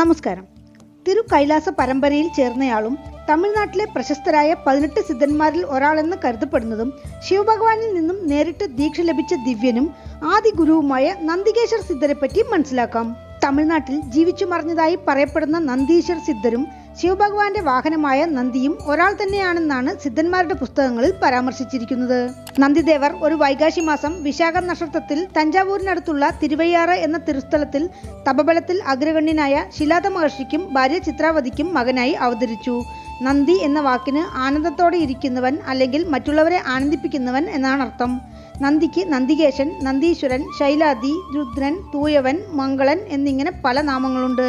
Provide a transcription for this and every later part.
നമസ്കാരം. തിരു കൈലാസ പരമ്പരയിൽ ചേർന്നയാളും തമിഴ്നാട്ടിലെ പ്രശസ്തരായ പതിനെട്ട് സിദ്ധന്മാരിൽ ഒരാളെന്ന് കരുതപ്പെടുന്നതും ശിവഭഗവാനിൽ നിന്നും നേരിട്ട് ദീക്ഷ ലഭിച്ച ദിവ്യനും ആദി ഗുരുവുമായ നന്ദികേശ്വർ സിദ്ധരെ പറ്റി മനസ്സിലാക്കാം. തമിഴ്നാട്ടിൽ ജീവിച്ചു മറിഞ്ഞതായി പറയപ്പെടുന്ന നന്ദീശ്വർ സിദ്ധരും ശിവഭഗവാന്റെ വാഹനമായ നന്ദിയും ഒരാൾ തന്നെയാണെന്നാണ് സിദ്ധന്മാരുടെ പുസ്തകങ്ങളിൽ പരാമർശിച്ചിരിക്കുന്നത്. നന്ദിദേവർ ഒരു വൈകാശി മാസം വിശാഖ നക്ഷത്രത്തിൽ തഞ്ചാവൂരിനടുത്തുള്ള തിരുവയ്യാറ് എന്ന തിരുസ്ഥലത്തിൽ തപബലത്തിൽ അഗ്രഗണ്യനായ ശിലാത മഹർഷിക്കും ഭാര്യ ചിത്രാവതിക്കും മകനായി അവതരിച്ചു. നന്ദി എന്ന വാക്കിന് ആനന്ദത്തോടെ ഇരിക്കുന്നവൻ അല്ലെങ്കിൽ മറ്റുള്ളവരെ ആനന്ദിപ്പിക്കുന്നവൻ എന്നാണ് അർത്ഥം. നന്ദിക്ക് നന്ദികേശൻ നന്ദീശ്വരൻ ശൈലാദി രുദ്രൻ തൂയവൻ മംഗളൻ എന്നിങ്ങനെ പല നാമങ്ങളുണ്ട്.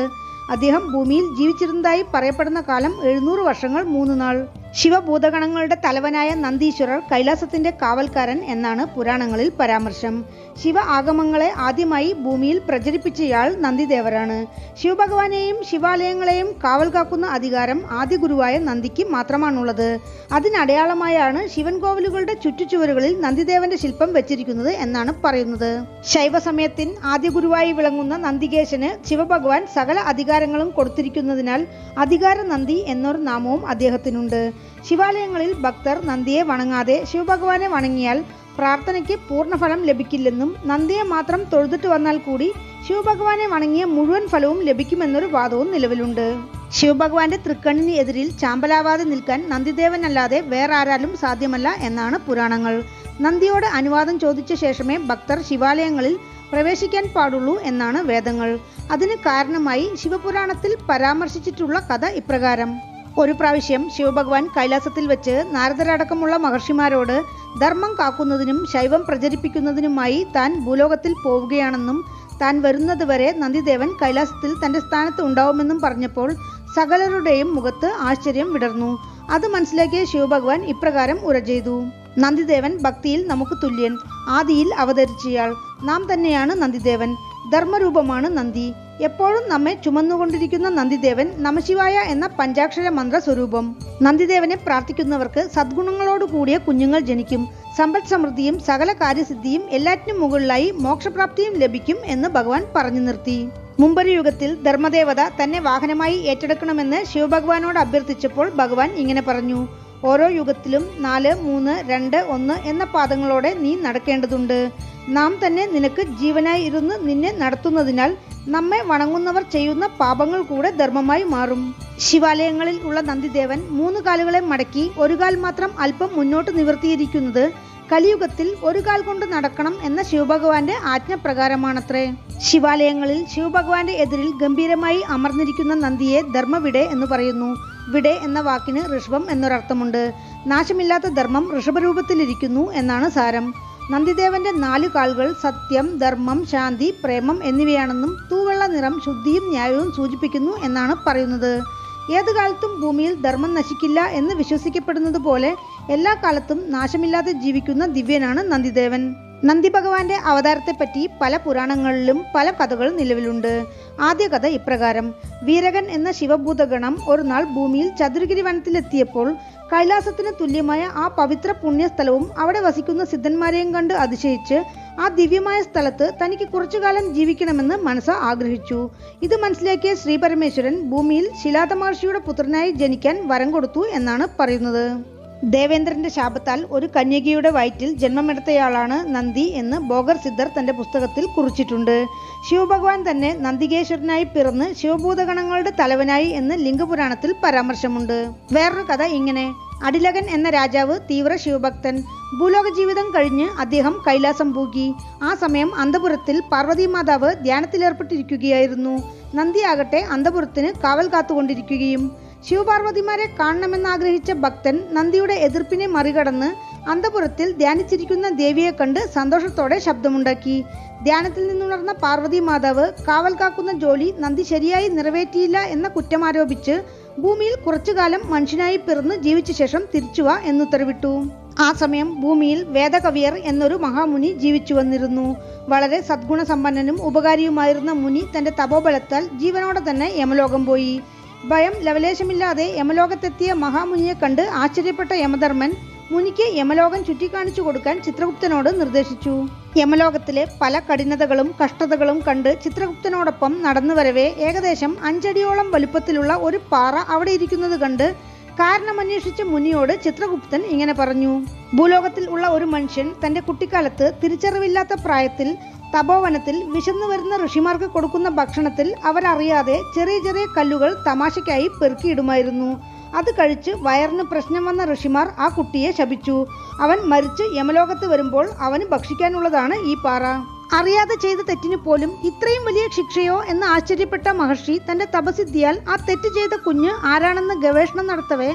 അദ്ദേഹം ഭൂമിയിൽ ജീവിച്ചിരുന്നതായി പറയപ്പെടുന്ന കാലം എഴുന്നൂറ് വർഷങ്ങൾ മൂന്ന് നാൾ. ശിവഭൂതഗണങ്ങളുടെ തലവനായ നന്ദീശ്വരർ കൈലാസത്തിന്റെ കാവൽക്കാരൻ എന്നാണ് പുരാണങ്ങളിൽ പരാമർശം. ശിവ ആഗമങ്ങളെ ആദ്യമായി ഭൂമിയിൽ പ്രചരിപ്പിച്ചയാൾ നന്ദിദേവരാണ്. ശിവഭഗവാനെയും ശിവാലയങ്ങളെയും കാവൽ കാക്കുന്ന അധികാരം ആദ്യ ഗുരുവായ നന്ദിക്ക് മാത്രമാണുള്ളത്. അതിനടയാളമായാണ് ശിവൻ കോവിലുകളുടെ ചുറ്റുചുവരുകളിൽ നന്ദിദേവന്റെ ശില്പം വെച്ചിരിക്കുന്നത് എന്നാണ് പറയുന്നത്. ശൈവസമയത്തിൻ ആദ്യ ഗുരുവായി വിളങ്ങുന്ന നന്ദികേശന് ശിവഭഗവാൻ സകല അധികാരങ്ങളും കൊടുത്തിരിക്കുന്നതിനാൽ അധികാര നന്ദി എന്നൊരു നാമവും അദ്ദേഹത്തിനുണ്ട്. ശിവാലയങ്ങളിൽ ഭക്തർ നന്ദിയെ വണങ്ങാതെ ശിവഭഗവാനെ വണങ്ങിയാൽ പ്രാർത്ഥനയ്ക്ക് പൂർണഫലം ലഭിക്കില്ലെന്നും നന്ദിയെ മാത്രം തൊഴുതിട്ട് വന്നാൽ കൂടി ശിവഭഗവാനെ വണങ്ങിയ മുഴുവൻ ഫലവും ലഭിക്കുമെന്നൊരു വാദവും നിലവിലുണ്ട്. ശിവഭഗവാന്റെ തൃക്കണ്ണിന് എതിരിൽ ചാമ്പലാവാതെ നിൽക്കാൻ നന്ദിദേവനല്ലാതെ വേറെ ആരാലും സാധ്യമല്ല എന്നാണ് പുരാണങ്ങൾ. നന്ദിയോട് അനുവാദം ചോദിച്ച ശേഷമേ ഭക്തർ ശിവാലയങ്ങളിൽ പ്രവേശിക്കാൻ പാടുള്ളൂ എന്നാണ് വേദങ്ങൾ. അതിന് കാരണമായി ശിവപുരാണത്തിൽ പരാമർശിച്ചിട്ടുള്ള കഥ ഇപ്രകാരം. ഒരു പ്രാവശ്യം ശിവഭഗവാൻ കൈലാസത്തിൽ വെച്ച് നാരദരടക്കമുള്ള മഹർഷിമാരോട് ധർമ്മം കാക്കുന്നതിനും ശൈവം പ്രചരിപ്പിക്കുന്നതിനുമായി താൻ ഭൂലോകത്തിൽ പോവുകയാണെന്നും താൻ വരുന്നതുവരെ നന്ദിദേവൻ കൈലാസത്തിൽ തന്റെ സ്ഥാനത്ത് ഉണ്ടാവുമെന്നും പറഞ്ഞപ്പോൾ സകലരുടെയും മുഖത്ത് ആശ്ചര്യം വിടർന്നു. അത് മനസ്സിലാക്കിയ ശിവഭഗവാൻ ഇപ്രകാരം ഉര ചെയ്തു. നന്ദിദേവൻ ഭക്തിയിൽ നമുക്ക് തുല്യൻ ആദിയിൽ അവതരിച്ചയാൾ. നാം തന്നെയാണ് നന്ദിദേവൻ. ധർമ്മരൂപമാണ് നന്ദി. എപ്പോഴും നമ്മെ ചുമന്നുകൊണ്ടിരിക്കുന്ന നന്ദിദേവൻ നമശിവായ എന്ന പഞ്ചാക്ഷര മന്ത്ര സ്വരൂപം നന്ദിദേവനെ പ്രാർത്ഥിക്കുന്നവർക്ക് സദ്ഗുണങ്ങളോട് കൂടിയ കുഞ്ഞുങ്ങൾ ജനിക്കും. സമ്പദ് സമൃദ്ധിയും സകല കാര്യസിദ്ധിയും എല്ലാറ്റിനും മുകളിലായി മോക്ഷപ്രാപ്തിയും ലഭിക്കും എന്ന് ഭഗവാൻ പറഞ്ഞു നിർത്തി. മുമ്പൊരു യുഗത്തിൽ ധർമ്മദേവത തന്നെ വാഹനമായി ഏറ്റെടുക്കണമെന്ന് ശിവഭഗവാനോട് അഭ്യർത്ഥിച്ചപ്പോൾ ഭഗവാൻ ഇങ്ങനെ പറഞ്ഞു ഓരോ യുഗത്തിലും നാല് മൂന്ന് രണ്ട് ഒന്ന് എന്ന പാദങ്ങളോടെ നീ നടക്കേണ്ടതുണ്ട്. നാം തന്നെ നിനക്ക് ജീവനായി ഇരുന്ന് നിന്നെ നടത്തുന്നതിനാൽ നമ്മെ വണങ്ങുന്നവർ ചെയ്യുന്ന പാപങ്ങൾ കൂടെ ധർമ്മമായി മാറും. ശിവാലയങ്ങളിൽ ഉള്ള നന്ദിദേവൻ മൂന്ന് കാലുകളെ മടക്കി ഒരു കാൽ മാത്രം അല്പം മുന്നോട്ട് നിവർത്തിയിരിക്കുന്നത് കലിയുഗത്തിൽ ഒരു കാൽ കൊണ്ട് നടക്കണം എന്ന ശിവഭഗവാന്റെ ആജ്ഞപ്രകാരമാണത്രേ ശിവാലയങ്ങളിൽ ശിവഭഗവാന്റെ എതിരിൽ ഗംഭീരമായി അമർന്നിരിക്കുന്ന നന്ദിയെ ധർമ്മവിടെ എന്ന് പറയുന്നു. വിടെ എന്ന വാക്കിന് ഋഷഭം എന്നൊരർത്ഥമുണ്ട്. നാശമില്ലാത്ത ധർമ്മം ഋഷഭരൂപത്തിലിരിക്കുന്നു എന്നാണ് സാരം. നന്ദിദേവന്റെ നാലു കാലുകൾ സത്യം ധർമ്മം ശാന്തി പ്രേമം എന്നിവയാണെന്നും തൂവെള്ള നിറം ശുദ്ധിയും ന്യായവും സൂചിപ്പിക്കുന്നു എന്നാണ് പറയുന്നത്. ഏത് കാലത്തും ഭൂമിയിൽ ധർമ്മം നശിക്കില്ല എന്ന് വിശ്വസിക്കപ്പെടുന്നത് പോലെ എല്ലാ കാലത്തും നാശമില്ലാതെ ജീവിക്കുന്ന ദിവ്യനാണ് നന്ദിദേവൻ. നന്ദി ഭഗവാന്റെ അവതാരത്തെപ്പറ്റി പല പുരാണങ്ങളിലും പല കഥകൾ നിലവിലുണ്ട്. ആദ്യ കഥ ഇപ്രകാരം. വീരകൻ എന്ന ശിവഭൂതഗണം ഒരു നാൾ ഭൂമിയിൽ ചതുരഗിരി വനത്തിലെത്തിയപ്പോൾ കൈലാസത്തിന് തുല്യമായ ആ പവിത്ര പുണ്യസ്ഥലവും അവിടെ വസിക്കുന്ന സിദ്ധന്മാരെയും കണ്ട് അതിശയിച്ച് ആ ദിവ്യമായ സ്ഥലത്ത് തനിക്ക് കുറച്ചു കാലം ജീവിക്കണമെന്ന് മനസ്സ ആഗ്രഹിച്ചു. ഇത് മനസ്സിലാക്കിയ ശ്രീപരമേശ്വരൻ ഭൂമിയിൽ ശിലാത മഹർഷിയുടെ പുത്രനായി ജനിക്കാൻ വരം കൊടുത്തു എന്നാണ് പറയുന്നത്. ദേവേന്ദ്രന്റെ ശാപത്താൽ ഒരു കന്യകയുടെ വയറ്റിൽ ജന്മമെടുത്തയാളാണ് നന്ദി എന്ന് ബോഗർ സിദ്ധർ തന്റെ പുസ്തകത്തിൽ കുറിച്ചിട്ടുണ്ട്. ശിവഭഗവാൻ തന്നെ നന്ദികേശ്വരനായി പിറന്ന് ശിവഭൂതഗണങ്ങളുടെ തലവനായി എന്ന് ലിംഗപുരാണത്തിൽ പരാമർശമുണ്ട്. വേറൊരു കഥ ഇങ്ങനെ. അടിലകൻ എന്ന രാജാവ് തീവ്ര ശിവഭക്തൻ. ഭൂലോക ജീവിതം കഴിഞ്ഞ് അദ്ദേഹം കൈലാസം പൂകി ആ സമയം അന്തപുരത്തിൽ പാർവതി മാതാവ് ധ്യാനത്തിലേർപ്പെട്ടിരിക്കുകയായിരുന്നു. നന്ദിയാകട്ടെ അന്തപുരത്തിന് കാവൽ കാത്തുകൊണ്ടിരിക്കുകയും ശിവപാർവതിമാരെ കാണണമെന്നാഗ്രഹിച്ച ഭക്തൻ നന്ദിയുടെ എതിർപ്പിനെ മറികടന്ന് അന്തപുരത്തിൽ ധ്യാനിച്ചിരിക്കുന്ന ദേവിയെ കണ്ട് സന്തോഷത്തോടെ ശബ്ദമുണ്ടാക്കി. ധ്യാനത്തിൽ നിന്നുണർന്ന പാർവതി മാതാവ് കാവൽ കാക്കുന്ന ജോലി നന്ദി ശരിയായി നിറവേറ്റിയില്ല എന്ന കുറ്റമാരോപിച്ച് ഭൂമിയിൽ കുറച്ചുകാലം മനുഷ്യനായി പിറന്ന് ജീവിച്ച ശേഷം തിരിച്ചുവാ എന്നുത്തരവിട്ടു. ആ സമയം ഭൂമിയിൽ വേദകവിയർ എന്നൊരു മഹാമുനി ജീവിച്ചു വന്നിരുന്നു. വളരെ സദ്ഗുണസമ്പന്നനും ഉപകാരിയുമായിരുന്ന മുനി തന്റെ തപോബലത്താൽ ജീവനോടെ തന്നെ യമലോകം പോയി. ഭയം ലവലേശമില്ലാതെ യമലോകത്തെത്തിയ മഹാമുനിയെ കണ്ട് ആശ്ചര്യപ്പെട്ട യമധർമ്മൻ മുനിക്ക് യമലോകം ചുറ്റിക്കാണിച്ചു കൊടുക്കാൻ ചിത്രഗുപ്തനോട് നിർദ്ദേശിച്ചു. യമലോകത്തിലെ പല കഠിനതകളും കഷ്ടതകളും കണ്ട് ചിത്രഗുപ്തനോടൊപ്പം നടന്നു വരവേ ഏകദേശം അഞ്ചടിയോളം വലുപ്പത്തിലുള്ള ഒരു പാറ അവിടെ ഇരിക്കുന്നത് കണ്ട് കാരണമന്വേഷിച്ച മുനിയോട് ചിത്രഗുപ്തൻ ഇങ്ങനെ പറഞ്ഞു. ഭൂലോകത്തിൽ ഉള്ള ഒരു മനുഷ്യൻ തന്റെ കുട്ടിക്കാലത്ത് തിരിച്ചറിവില്ലാത്ത പ്രായത്തിൽ തപോവനത്തിൽ വിശന്നു വരുന്ന ഋഷിമാർക്ക് കൊടുക്കുന്ന ഭക്ഷണത്തിൽ അവരറിയാതെ ചെറിയ ചെറിയ കല്ലുകൾ തമാശയ്ക്കായി പെറുക്കിയിടുമായിരുന്നു. അത് കഴിച്ച് വയറിന് പ്രശ്നം വന്ന ഋഷിമാർ ആ കുട്ടിയെ ശപിച്ചു. അവൻ മരിച്ച് യമലോകത്ത് വരുമ്പോൾ അവന് ഭക്ഷിക്കാനുള്ളതാണ് ഈ പാറ. അറിയാതെ ചെയ്ത തെറ്റിന് പോലും ഇത്രയും വലിയ ശിക്ഷയോ എന്ന് ആശ്ചര്യപ്പെട്ട മഹർഷി തന്റെ തപസിദ്ധിയാൽ ആ തെറ്റ് ചെയ്ത കുഞ്ഞ് ആരാണെന്ന് ഗവേഷണം നടത്തവേ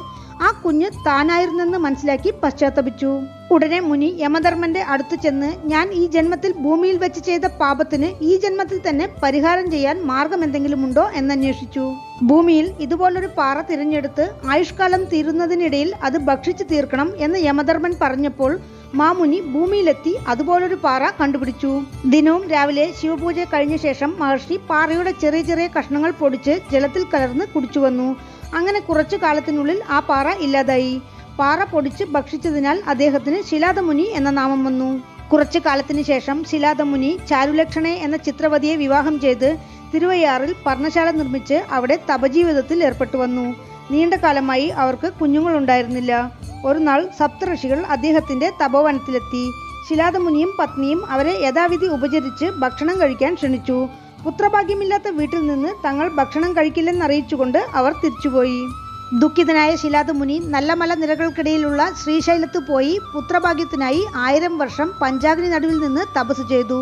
ആ കുഞ്ഞ് താനായിരുന്നെന്ന് മനസ്സിലാക്കി പശ്ചാത്തപിച്ചു. ഉടനെ മുനി യമധർമ്മന്റെ അടുത്ത് ചെന്ന് ഞാൻ ഈ ജന്മത്തിൽ ഭൂമിയിൽ വെച്ച് ചെയ്ത പാപത്തിന് ഈ ജന്മത്തിൽ തന്നെ പരിഹാരം ചെയ്യാൻ മാർഗം എന്തെങ്കിലും ഉണ്ടോ എന്നന്വേഷിച്ചു. ഭൂമിയിൽ ഇതുപോലൊരു പാറ തിരഞ്ഞെടുത്ത് ആയുഷ്കാലം തീരുന്നതിനിടയിൽ അത് ഭക്ഷിച്ചു തീർക്കണം എന്ന് യമധർമ്മൻ പറഞ്ഞപ്പോൾ മാമുനി ഭൂമിയിലെത്തി അതുപോലൊരു പാറ കണ്ടുപിടിച്ചു. ദിനവും രാവിലെ ശിവപൂജ കഴിഞ്ഞ ശേഷം മഹർഷി പാറയുടെ ചെറിയ ചെറിയ കഷ്ണങ്ങൾ പൊടിച്ച് ജലത്തിൽ കലർന്ന് കുടിച്ചു വന്നു. അങ്ങനെ കുറച്ചു കാലത്തിനുള്ളിൽ ആ പാറ ഇല്ലാതായി. പാറ പൊടിച്ച് ഭക്ഷിച്ചതിനാൽ അദ്ദേഹത്തിന് ശിലാദമുനി എന്ന നാമം വന്നു. കുറച്ചു കാലത്തിന് ശേഷം ശിലാദമുനി ചാരുലക്ഷണെ എന്ന ചിത്രവതിയെ വിവാഹം ചെയ്ത് തിരുവയ്യാറിൽ പർണശാല നിർമ്മിച്ച് അവിടെ തപജീവിതത്തിൽ ഏർപ്പെട്ടു വന്നു. നീണ്ട കാലമായി അവർക്ക് കുഞ്ഞുങ്ങളുണ്ടായിരുന്നില്ല. ഒരു നാൾ സപ്തഋഷികൾ അദ്ദേഹത്തിന്റെ തപോവനത്തിലെത്തി. ശിലാദമുനിയും പത്നിയും അവരെ യഥാവിധി ഉപചരിച്ച് ഭക്ഷണം കഴിക്കാൻ ക്ഷണിച്ചു. പുത്രഭാഗ്യമില്ലാത്ത വീട്ടിൽ നിന്ന് തങ്ങൾ ഭക്ഷണം കഴിക്കില്ലെന്നറിയിച്ചുകൊണ്ട് അവർ തിരിച്ചുപോയി. ദുഃഖിതനായ ശിലാദമുനി നല്ല മലനിരകൾക്കിടയിലുള്ള ശ്രീശൈലത്ത് പോയി പുത്രഭാഗ്യത്തിനായി ആയിരം വർഷം പഞ്ചാഗ്നി നടുവിൽ നിന്ന് തപസ് ചെയ്തു.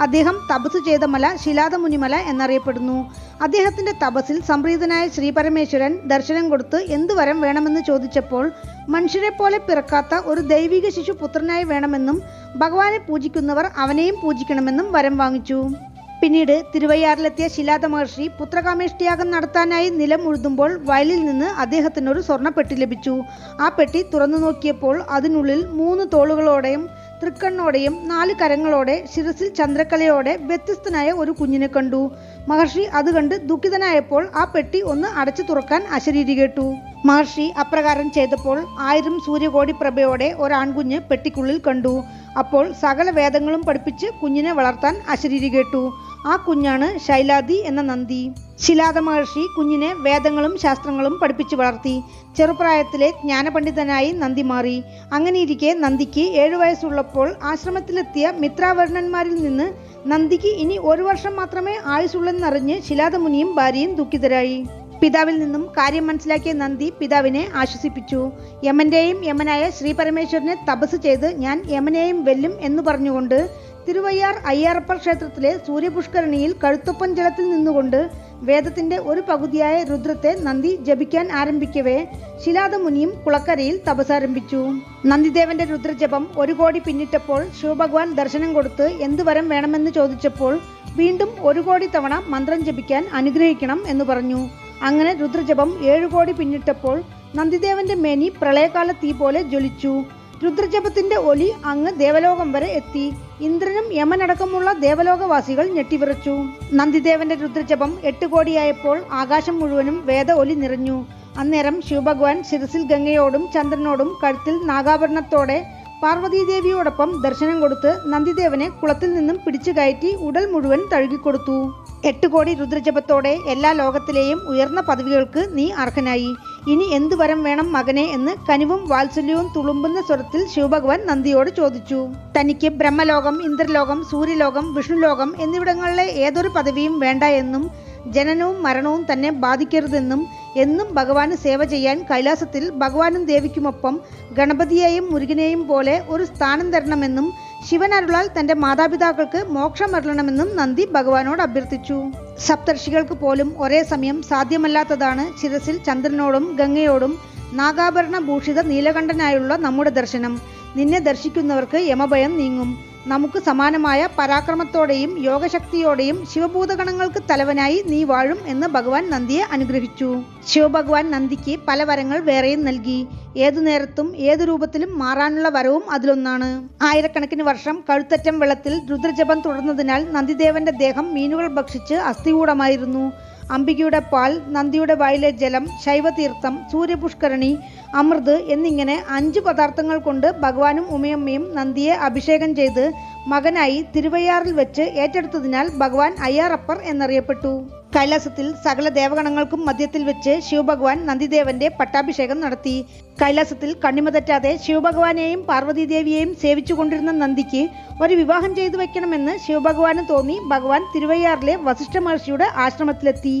അദ്ദേഹം തപസ് ചെയ്ത മല ശിലാദമുനിമല എന്നറിയപ്പെടുന്നു. അദ്ദേഹത്തിന്റെ തപസ്സിൽ സംപ്രീതനായ ശ്രീ പരമേശ്വരൻ ദർശനം കൊടുത്ത് എന്തുവരം വേണമെന്ന് ചോദിച്ചപ്പോൾ മനുഷ്യരെ പോലെ പിറക്കാത്ത ഒരു ദൈവിക ശിശു പുത്രനായി വേണമെന്നും ഭഗവാനെ പൂജിക്കുന്നവർ അവനെയും പൂജിക്കണമെന്നും വരം വാങ്ങിച്ചു. പിന്നീട് തിരുവയ്യാറിലെത്തിയ ശിലാത മഹർഷി പുത്രകാമേഷ്ടിയാഗം നടത്താനായി നിലം ഉഴുതുമ്പോൾ വയലിൽ നിന്ന് അദ്ദേഹത്തിനൊരു സ്വർണപ്പെട്ടി ലഭിച്ചു. ആ പെട്ടി തുറന്നു നോക്കിയപ്പോൾ അതിനുള്ളിൽ മൂന്ന് തോളുകളോടെയും തൃക്കണ്ണോടെയും നാല് കരങ്ങളോടെ ശിരസിൽ ചന്ദ്രക്കലയോടെ വ്യത്യസ്തനായ ഒരു കുഞ്ഞിനെ കണ്ടു. മഹർഷി അത് കണ്ട് ദുഃഖിതനായപ്പോൾ ആ പെട്ടി ഒന്ന് അടച്ചു തുറക്കാൻ അശരീരി കേട്ടു. മഹർഷി അപ്രകാരം ചെയ്തപ്പോൾ ആയിരം സൂര്യകോടി പ്രഭയോടെ ഒരാൺകുഞ്ഞ് പെട്ടിക്കുള്ളിൽ കണ്ടു. അപ്പോൾ സകല വേദങ്ങളും പഠിപ്പിച്ച് കുഞ്ഞിനെ വളർത്താൻ അശരീരി കേട്ടു. ആ കുഞ്ഞാണ് ശൈലാദി എന്ന നന്ദി. ശിലാദ മഹർഷി കുഞ്ഞിനെ വേദങ്ങളും ശാസ്ത്രങ്ങളും പഠിപ്പിച്ചു വളർത്തി. ചെറുപ്രായത്തിലെ ജ്ഞാനപണ്ഡിതനായി നന്ദി മാറി. അങ്ങനെയിരിക്കെ നന്ദിക്ക് ഏഴു വയസ്സുള്ളപ്പോൾ ആശ്രമത്തിലെത്തിയ മിത്രാവർണന്മാരിൽ നിന്ന് നന്ദിക്ക് ഇനി ഒരു വർഷം മാത്രമേ ആയുസുള്ളെന്നറിഞ്ഞ് ശിലാദമുനിയും ഭാര്യയും ദുഃഖിതരായി. പിതാവിൽ നിന്നും കാര്യം മനസ്സിലാക്കിയ നന്ദി പിതാവിനെ ആശ്വസിപ്പിച്ചു. യമന്റെയും യമനായ ശ്രീ പരമേശ്വരനെ തപസ് ചെയ്ത് ഞാൻ യമനെയും വെല്ലും എന്ന് പറഞ്ഞുകൊണ്ട് തിരുവയ്യാർ അയ്യാറപ്പർ ക്ഷേത്രത്തിലെ സൂര്യപുഷ്കരണിയിൽ കഴുത്തൊപ്പൻ ജലത്തിൽ നിന്നുകൊണ്ട് വേദത്തിന്റെ ഒരു പകുതിയായ രുദ്രത്തെ നന്ദി ജപിക്കാൻ ആരംഭിക്കവേ. ശിലാദമുനിയും കുളക്കരയിൽ തപസാരംഭിച്ചു നന്ദിദേവന്റെ രുദ്രജപം ഒരു കോടി പിന്നിട്ടപ്പോൾ ശിവഭഗവാൻ ദർശനം കൊടുത്ത് എന്ത് വരം വേണമെന്ന് ചോദിച്ചപ്പോൾ വീണ്ടും ഒരു കോടി തവണ മന്ത്രം ജപിക്കാൻ അനുഗ്രഹിക്കണം എന്ന് പറഞ്ഞു. അങ്ങനെ രുദ്രജപം ഏഴു കോടി പിന്നിട്ടപ്പോൾ നന്ദിദേവന്റെ മേനി പ്രളയകാല തീ പോലെ ജ്വലിച്ചു. രുദ്രജപത്തിന്റെ ഒലി അങ്ങ് ദേവലോകം വരെ എത്തി. ഇന്ദ്രനും യമനടക്കമുള്ള ദേവലോകവാസികൾ ഞെട്ടിവിറച്ചു. നന്ദിദേവന്റെ രുദ്രജപം എട്ട് കോടിയായപ്പോൾ ആകാശം മുഴുവനും വേദ ഒലി നിറഞ്ഞു. അന്നേരം ശിവഭഗവാൻ ശിരസിൽ ഗംഗയോടും ചന്ദ്രനോടും കഴുത്തിൽ നാഗാഭരണത്തോടെ പാർവതീദേവിയോടൊപ്പം ദർശനം കൊടുത്ത് നന്ദിദേവനെ കുളത്തിൽ നിന്നും പിടിച്ചു കയറ്റി ഉടൽ മുഴുവൻ തഴുകിക്കൊടുത്തു. എട്ട് കോടി രുദ്രജപത്തോടെ എല്ലാ ലോകത്തിലെയും ഉയർന്ന പദവികൾക്ക് നീ അർഹനായി. ഇനി എന്തു വരം വേണം മകനെ എന്ന് കനിവും വാത്സല്യവും തുളുമ്പുന്ന സ്വരത്തിൽ ശിവഭഗവാൻ നന്ദിയോട് ചോദിച്ചു. തനിക്ക് ബ്രഹ്മലോകം ഇന്ദ്രലോകം സൂര്യലോകം വിഷ്ണുലോകം എന്നിവിടങ്ങളിലെ ഏതൊരു പദവിയും വേണ്ട എന്നും ജനനവും മരണവും തന്നെ ബാധിക്കരുതെന്നും എന്നും ഭഗവാന് സേവ ചെയ്യാൻ കൈലാസത്തിൽ ഭഗവാനും ദേവിക്കുമൊപ്പം ഗണപതിയെയും മുരുകനെയും പോലെ ഒരു സ്ഥാനം തരണമെന്നും ശിവൻ അരുളാൽ തന്റെ മാതാപിതാക്കൾക്ക് മോക്ഷം അരുളണമെന്നും നന്ദി ഭഗവാനോട് അഭ്യർത്ഥിച്ചു. സപ്തർഷികൾക്ക് പോലും ഒരേ സമയം സാധ്യമല്ലാത്തതാണ് ശിരസിൽ ചന്ദ്രനോടും ഗംഗയോടും നാഗാഭരണ ഭൂഷിത നീലകണ്ഠനായുള്ള നമ്മുടെ ദർശനം. നിന്നെ ദർശിക്കുന്നവർക്ക് യമഭയം നീങ്ങും. നമുക്ക് സമാനമായ പരാക്രമത്തോടെയും യോഗശക്തിയോടെയും ശിവഭൂതഗണങ്ങൾക്ക് തലവനായി നീ വാഴും എന്ന് ഭഗവാൻ നന്ദിയെ അനുഗ്രഹിച്ചു. ശിവഭഗവാൻ നന്ദിക്ക് പല വരങ്ങൾ വേറെയും നൽകി. ഏതു നേരത്തും ഏതു രൂപത്തിലും മാറാനുള്ള വരവും അതിലൊന്നാണ്. ആയിരക്കണക്കിന് വർഷം കഴുത്തറ്റം വെള്ളത്തിൽ രുദ്രജപം തുടർന്നതിനാൽ നന്ദിദേവന്റെ ദേഹം മീനുകൾ ഭക്ഷിച്ച് അസ്ഥികൂടമായിരുന്നു. അംബികയുടെ പാൽ നന്ദിയുടെ വായിലെ ജലം ശൈവതീർത്ഥം സൂര്യപുഷ്കരണി അമൃത് എന്നിങ്ങനെ അഞ്ച് പദാർത്ഥങ്ങൾ കൊണ്ട് ഭഗവാനും ഉമയമ്മയും നന്ദിയെ അഭിഷേകം ചെയ്ത് മകനായി തിരുവയ്യാറിൽ വെച്ച് ഏറ്റെടുത്തതിനാൽ ഭഗവാൻ അയ്യാറപ്പർ എന്നറിയപ്പെട്ടു. കൈലാസത്തിൽ സകല ദേവഗണങ്ങൾക്കും മധ്യത്തിൽ വെച്ച് ശിവഭഗവാൻ നന്ദിദേവന്റെ പട്ടാഭിഷേകം നടത്തി. കൈലാസത്തിൽ കണ്ണിമതറ്റാതെ ശിവഭഗവാനെയും പാർവതീദേവിയെയും സേവിച്ചുകൊണ്ടിരുന്ന നന്ദിക്ക് ഒരു വിവാഹം ചെയ്തു വെക്കണമെന്ന് ശിവഭഗവാന് തോന്നി ഭഗവാൻ തിരുവയ്യാറിലെ വസിഷ്ഠ മഹർഷിയുടെ ആശ്രമത്തിലെത്തി.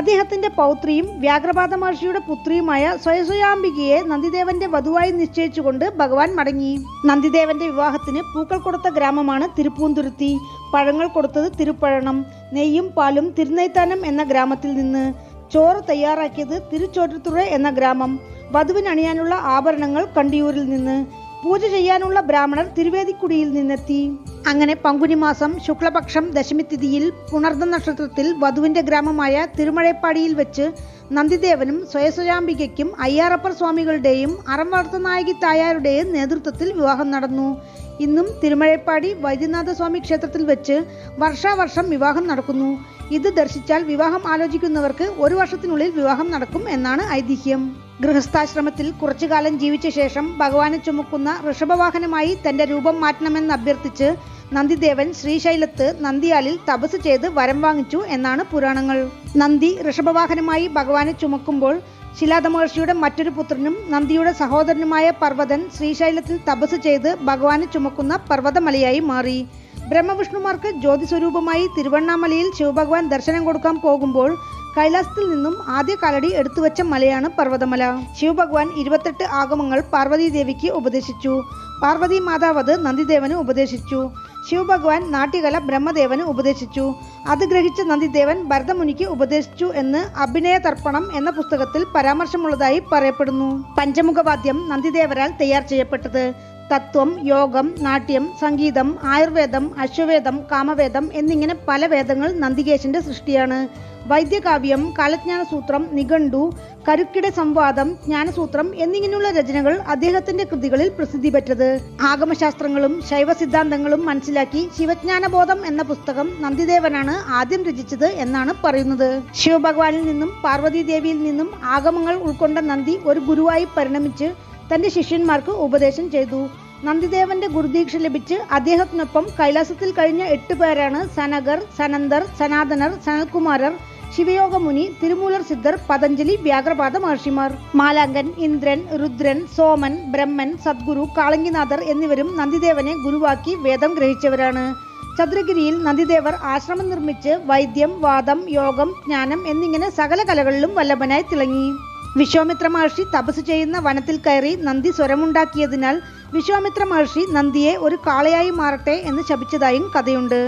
അദ്ദേഹത്തിന്റെ പൗത്രിയും വ്യാഘ്രപാത മഹർഷിയുടെ പുത്രിയുമായ സ്വയസ്വയാംബികയെ നന്ദിദേവന്റെ വധുവായി നിശ്ചയിച്ചുകൊണ്ട് ഭഗവാൻ മടങ്ങി. നന്ദിദേവന്റെ വിവാഹത്തിന് പൂക്കൾ കൊടുത്ത ഗ്രാമമാണ് തിരുപ്പൂന്തുരുത്തി. പഴങ്ങൾ കൊടുത്തത് തിരുപ്പഴണം. നെയ്യും പാലും തിരുനൈത്താനം എന്ന ഗ്രാമത്തിൽ നിന്ന് ചോറ് തയ്യാറാക്കിയത് തിരുച്ചോറ്റത്തുറ എന്ന ഗ്രാമം. വധുവിനണിയാനുള്ള ആഭരണങ്ങൾ കണ്ടിയൂരിൽ നിന്ന്. പൂജ ചെയ്യാനുള്ള ബ്രാഹ്മണർ തിരുവേദിക്കുടിയിൽ നിന്നെത്തി. അങ്ങനെ പങ്കുനി മാസം ശുക്ലപക്ഷം ദശമി തിഥിയിൽ പുണർദ നക്ഷത്രത്തിൽ വധുവിന്റെ ഗ്രാമമായ തിരുമഴപ്പാടിയിൽ വെച്ച് നന്ദിദേവനും സ്വയസ്വരാംബികയ്ക്കും അയ്യാറപ്പർ സ്വാമികളുടെയും അറം വളർത്തനായകി തായാരുടെയും നേതൃത്വത്തിൽ വിവാഹം നടന്നു. ഇന്നും തിരുമഴപ്പാടി വൈദ്യനാഥ സ്വാമി ക്ഷേത്രത്തിൽ വെച്ച് വർഷാവർഷം വിവാഹം നടക്കുന്നു. ഇത് ദർശിച്ചാൽ വിവാഹം ആലോചിക്കുന്നവർക്ക് ഒരു വർഷത്തിനുള്ളിൽ വിവാഹം നടക്കും എന്നാണ് ഐതിഹ്യം. ഗൃഹസ്ഥാശ്രമത്തിൽ കുറച്ചു കാലം ജീവിച്ച ശേഷം ഭഗവാനെ ചുമക്കുന്ന ഋഷഭവാഹനമായി തന്റെ രൂപം മാറ്റണമെന്ന് അഭ്യർത്ഥിച്ച് നന്ദിദേവൻ ശ്രീശൈലത്ത് നന്ദിയാലിൽ തപസ് ചെയ്ത് വരം വാങ്ങിച്ചു എന്നാണ് പുരാണങ്ങൾ. നന്ദി ഋഷഭവാഹനമായി ഭഗവാനെ ചുമക്കുമ്പോൾ ശിലാദ മഹർഷിയുടെ മറ്റൊരു പുത്രനും നന്ദിയുടെ സഹോദരനുമായ പർവതൻ ശ്രീശൈലത്തിൽ തപസ് ചെയ്ത് ഭഗവാനെ ചുമക്കുന്ന പർവതമലയായി മാറി. ബ്രഹ്മവിഷ്ണുമാർക്ക് ജ്യോതിസ്വരൂപമായി തിരുവണ്ണാമലയിൽ ശിവഭഗവാൻ ദർശനം കൊടുക്കാൻ പോകുമ്പോൾ കൈലാസത്തിൽ നിന്നും ആദ്യ കാലടി എടുത്തുവച്ച മലയാണ് പർവതമല. ശിവഭഗവാൻ ഇരുപത്തെട്ട് ആഗമങ്ങൾ പാർവതീദേവിക്ക് ഉപദേശിച്ചു. പാർവതി മാതാവത് നന്ദിദേവന് ഉപദേശിച്ചു. ശിവഭഗവാൻ നാട്യകല ബ്രഹ്മദേവന് ഉപദേശിച്ചു. അത് ഗ്രഹിച്ച നന്ദിദേവൻ ഭരതമുനിക്ക് ഉപദേശിച്ചു എന്ന് അഭിനയ തർപ്പണം എന്ന പുസ്തകത്തിൽ പരാമർശമുള്ളതായി പറയപ്പെടുന്നു. പഞ്ചമുഖവാദ്യം നന്ദിദേവരാൽ തയ്യാർ ചെയ്യപ്പെട്ടത് തത്വം യോഗം നാട്യം സംഗീതം ആയുർവേദം അശ്വവേദം കാമവേദം എന്നിങ്ങനെ പല വേദങ്ങൾ നന്ദികേശന്റെ സൃഷ്ടിയാണ്. വൈദ്യകാവ്യം കാലജ്ഞാനസൂത്രം നിഘണ്ടു കരുക്കിട സംവാദം ജ്ഞാനസൂത്രം എന്നിങ്ങനെയുള്ള രചനകൾ അദ്ദേഹത്തിന്റെ കൃതികളിൽ പ്രസിദ്ധി പെറ്റത്. ആഗമശാസ്ത്രങ്ങളും ശൈവ സിദ്ധാന്തങ്ങളും മനസ്സിലാക്കി ശിവജ്ഞാനബോധം എന്ന പുസ്തകം നന്ദിദേവനാണ് ആദ്യം രചിച്ചത് എന്നാണ് പറയുന്നത്. ശിവഭഗവാനിൽ നിന്നും പാർവതീദേവിയിൽ നിന്നും ആഗമങ്ങൾ ഉൾക്കൊണ്ട നന്ദി ഒരു ഗുരുവായി പരിണമിച്ച് തന്റെ ശിഷ്യന്മാർക്ക് ഉപദേശം ചെയ്തു. നന്ദിദേവന്റെ ഗുരുദീക്ഷ ലഭിച്ച് അദ്ദേഹത്തിനൊപ്പം കൈലാസത്തിൽ കഴിഞ്ഞ എട്ട് പേരാണ് സനഗർ സനന്ദർ സനാതനർ സനൽകുമാരർ ശിവയോഗമുനി തിരുമൂലർ സിദ്ധർ പതഞ്ജലി വ്യാഘ്രപാദ മഹർഷിമാർ. മാലാങ്കൻ ഇന്ദ്രൻ രുദ്രൻ സോമൻ ബ്രഹ്മൻ സദ്ഗുരു കാളങ്കിനാഥർ എന്നിവരും നന്ദിദേവനെ ഗുരുവാക്കി വേദം ഗ്രഹിച്ചവരാണ്. ചതുരഗിരിയിൽ നന്ദിദേവർ ആശ്രമം നിർമ്മിച്ച് വൈദ്യം വാദം യോഗം ജ്ഞാനം എന്നിങ്ങനെ സകല കലകളിലും വല്ലഭനായി തിളങ്ങി. വിശ്വാമിത്ര മഹർഷി തപസ് ചെയ്യുന്ന വനത്തിൽ കയറി നന്ദി സ്വരമുണ്ടാക്കിയതിനാൽ വിശ്വാമിത്ര മഹർഷി നന്ദിയെ ഒരു കാളയായി മാറട്ടെ എന്ന് ശപിച്ചതായും കഥയുണ്ട്.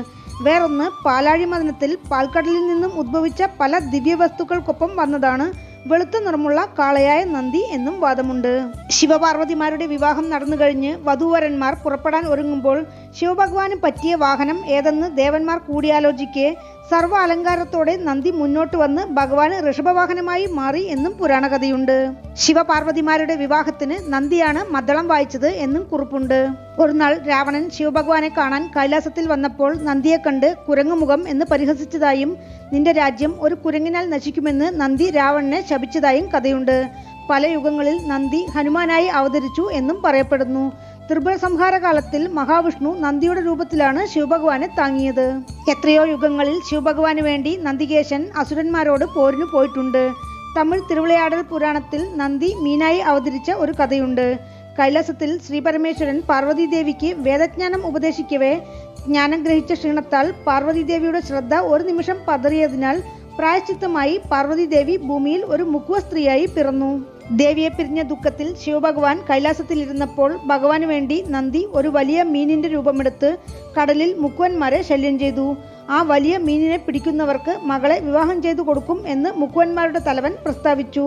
വേറൊന്ന് പാലാഴി മദനത്തിൽ പാൽക്കടലിൽ നിന്നും ഉദ്ഭവിച്ച പല ദിവ്യവസ്തുക്കൾക്കൊപ്പം വന്നതാണ് വെളുത്ത നിറമുള്ള കാളയായ നന്ദി എന്നും വാദമുണ്ട്. ശിവപാർവതിമാരുടെ വിവാഹം നടന്നു കഴിഞ്ഞ് വധൂവരന്മാർ പുറപ്പെടാൻ ഒരുങ്ങുമ്പോൾ ശിവഭഗവാന് പറ്റിയ വാഹനം ഏതെന്ന് ദേവന്മാർ കൂടിയാലോചിക്കെ സർവ അലങ്കാരത്തോടെ നന്ദി മുന്നോട്ട് വന്ന് ഭഗവാന് ഋഷഭവാഹനമായി മാറി എന്നും പുരാണകഥയുണ്ട്. ശിവപാർവതിമാരുടെ വിവാഹത്തിന് നന്ദിയാണ് മദ്ദളം വായിച്ചത് എന്നും കുറിപ്പുണ്ട്. ഒരു നാൾ രാവണൻ ശിവഭഗവാനെ കാണാൻ കൈലാസത്തിൽ വന്നപ്പോൾ നന്ദിയെ കണ്ട് കുരങ്ങുമുഖം എന്ന് പരിഹസിച്ചതായും നിന്റെ രാജ്യം ഒരു കുരങ്ങിനാൽ നശിക്കുമെന്ന് നന്ദി രാവണനെ ശപിച്ചതായും കഥയുണ്ട്. പല യുഗങ്ങളിൽ നന്ദി ഹനുമാനായി അവതരിച്ചു എന്നും പറയപ്പെടുന്നു. ത്രിപുര സംഹാര കാലത്തിൽ മഹാവിഷ്ണു നന്ദിയുടെ രൂപത്തിലാണ് ശിവഭഗവാനെ താങ്ങിയത്. എത്രയോ യുഗങ്ങളിൽ ശിവഭഗവാന് വേണ്ടി നന്ദികേശൻ അസുരന്മാരോട് പോരിനു പോയിട്ടുണ്ട്. തമിഴ് തിരുവിളയാടൽ പുരാണത്തിൽ നന്ദി മീനായി അവതരിച്ച ഒരു കഥയുണ്ട്. കൈലാസത്തിൽ ശ്രീപരമേശ്വരൻ പാർവതീദേവിക്ക് വേദജ്ഞാനം ഉപദേശിക്കവേ ജ്ഞാനം ഗ്രഹിച്ച ക്ഷീണത്താൽ പാർവതീദേവിയുടെ ശ്രദ്ധ ഒരു നിമിഷം പതറിയതിനാൽ പ്രായശ്ചിത്തമായി പാർവതീദേവി ഭൂമിയിൽ ഒരു മുക്കുവ സ്ത്രീയായി പിറന്നു. ദേവിയെ പിരിഞ്ഞ ദുഃഖത്തിൽ ശിവഭഗവാൻ കൈലാസത്തിലിരുന്നപ്പോൾ ഭഗവാന് വേണ്ടി നന്ദി ഒരു വലിയ മീനിന്റെ രൂപമെടുത്ത് കടലിൽ മുക്കുവന്മാരെ ശല്യം ചെയ്തു. ആ വലിയ മീനിനെ പിടിക്കുന്നവർക്ക് മകളെ വിവാഹം ചെയ്തു കൊടുക്കും എന്ന് മുക്കുവന്മാരുടെ തലവൻ പ്രസ്താവിച്ചു.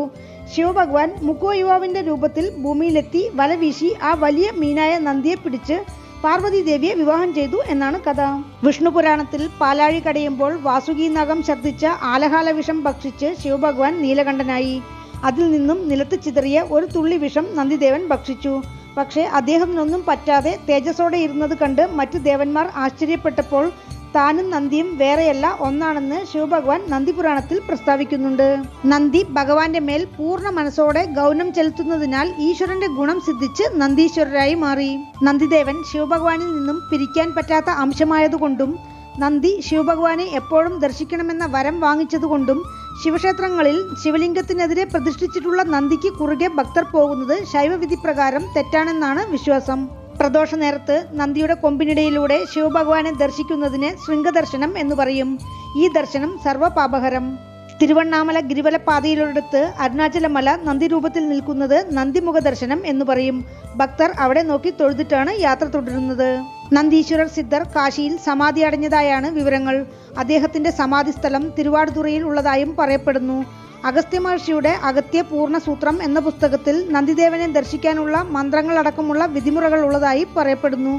ശിവഭഗവാൻ മുക്കുവ യുവാവിന്റെ രൂപത്തിൽ ഭൂമിയിലെത്തി വല വീശി ആ വലിയ മീനായ നന്ദിയെ പിടിച്ച് പാർവതി ദേവിയെ വിവാഹം ചെയ്തു എന്നാണ് കഥ. വിഷ്ണു പുരാണത്തിൽ പാലാഴി കടയുമ്പോൾ വാസുകി നഖം ഛർദ്ദിച്ച ആലഹാല വിഷം ഭക്ഷിച്ച് ശിവഭഗവാൻ നീലകണ്ഠനായി. അതിൽ നിന്നും നിലത്ത് ചിതറിയ ഒരു തുള്ളി വിഷം നന്ദിദേവൻ ഭക്ഷിച്ചു. പക്ഷേ അദ്ദേഹത്തിനൊന്നും പറ്റാതെ തേജസ്സോടെ ഇരുന്നത് കണ്ട് മറ്റു ദേവന്മാർ ആശ്ചര്യപ്പെട്ടപ്പോൾ താനും നന്ദിയും വേറെയല്ല ഒന്നാണെന്ന് ശിവഭഗവാൻ നന്ദിപുരാണത്തിൽ പ്രസ്താവിക്കുന്നുണ്ട്. നന്ദി ഭഗവാന്റെ മേൽ പൂർണ മനസ്സോടെ ഗൗനം ചെലുത്തുന്നതിനാൽ ഈശ്വരന്റെ ഗുണം സിദ്ധിച്ച് നന്ദീശ്വരരായി മാറി. നന്ദിദേവൻ ശിവഭഗവാനിൽ നിന്നും പിരിക്കാൻ പറ്റാത്ത അംശമായതുകൊണ്ടും നന്ദി ശിവഭഗവാനെ എപ്പോഴും ദർശിക്കണമെന്ന വരം വാങ്ങിച്ചതുകൊണ്ടും ശിവക്ഷേത്രങ്ങളിൽ ശിവലിംഗത്തിനെതിരെ പ്രതിഷ്ഠിച്ചിട്ടുള്ള നന്ദിക്ക് കുറുകെ ഭക്തർ പോകുന്നത് ശൈവവിധി പ്രകാരം തെറ്റാണെന്നാണ് വിശ്വാസം. പ്രദോഷ നേരത്ത് നന്ദിയുടെ കൊമ്പിനിടയിലൂടെ ശിവഭഗവാനെ ദർശിക്കുന്നതിന് ശൃംഗദർശനം എന്ന് പറയും. ഈ ദർശനം സർവപാപഹരം തിരുവണ്ണാമല ഗിരിവല പാതയിലൊരിടത്ത് അരുണാചലമല നന്ദി രൂപത്തിൽ നിൽക്കുന്നത് നന്ദിമുഖ ദർശനം എന്ന് പറയും. ഭക്തർ അവിടെ നോക്കി തൊഴുതിട്ടാണ് യാത്ര തുടരുന്നത്. നന്ദീശ്വരർ സിദ്ധർ കാശിയിൽ സമാധി അടഞ്ഞതായാണ് വിവരങ്ങൾ. അദ്ദേഹത്തിന്റെ സമാധി സ്ഥലം തിരുവാടുതുറയിൽ ഉള്ളതായും പറയപ്പെടുന്നു. അഗസ്ത്യ മഹർഷിയുടെ അഗത്യ പൂർണ സൂത്രം എന്ന പുസ്തകത്തിൽ നന്ദിദേവനെ ദർശിക്കാനുള്ള മന്ത്രങ്ങളടക്കമുള്ള വിധിമുറകൾ ഉള്ളതായി പറയപ്പെടുന്നു.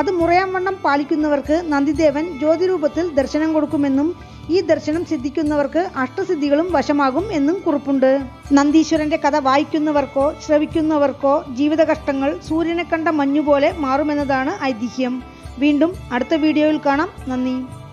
അത് മുറയാം വണ്ണം പാലിക്കുന്നവർക്ക് നന്ദിദേവൻ ജ്യോതിരൂപത്തിൽ ദർശനം കൊടുക്കുമെന്നും ഈ ദർശനം സിദ്ധിക്കുന്നവർക്ക് അഷ്ടസിദ്ധികളും വശമാകും എന്നും കുറിപ്പുണ്ട്. നന്ദീശ്വരന്റെ കഥ വായിക്കുന്നവർക്കോ ശ്രവിക്കുന്നവർക്കോ ജീവിത കഷ്ടങ്ങൾ സൂര്യനെ കണ്ട മഞ്ഞുപോലെ മാറുമെന്നതാണ് ഐതിഹ്യം. വീണ്ടും അടുത്ത വീഡിയോയിൽ കാണാം. നന്ദി.